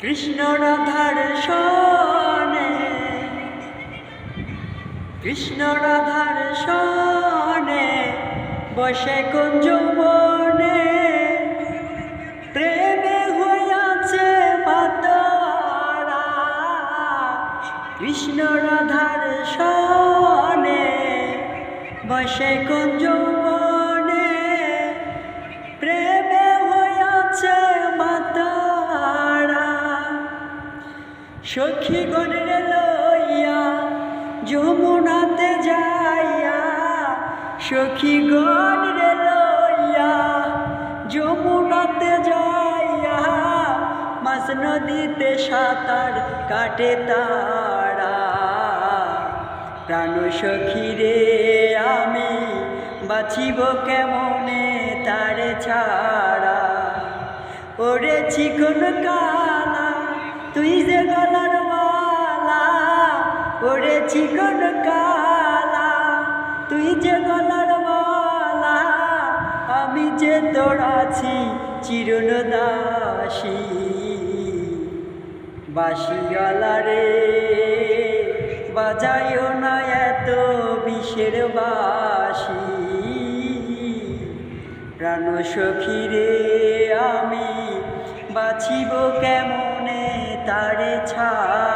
কৃষ্ণ রাধার সনে। কৃষ্ণ রাধার সনে বসে কুঞ্জ প্রেমে হইয়াছে মাতারা কৃষ্ণ রাধার বসে সখী গণরে লইয়া, যমুনাতে যাইয়া সখী গণরে লইয়া, যমুনাতে যাইয়া, মাছ নদীতে সাঁতার কাটে তারা। প্রাণ সখী রে, আমি বাঁচিব কেমনে তারে ছাড়া? ওরে চিকন কালা তুই যে গলার মালা ওরে চিকন কালা, তুই যে গলার মালা, আমি যে তোর আছি চিরন দাসী। বাসিওয়ালা রে, বাজাইও না এত বিষের বাসি প্রাণ সখী রে, আমি বাঁচিব কেমনে তারে ছাড়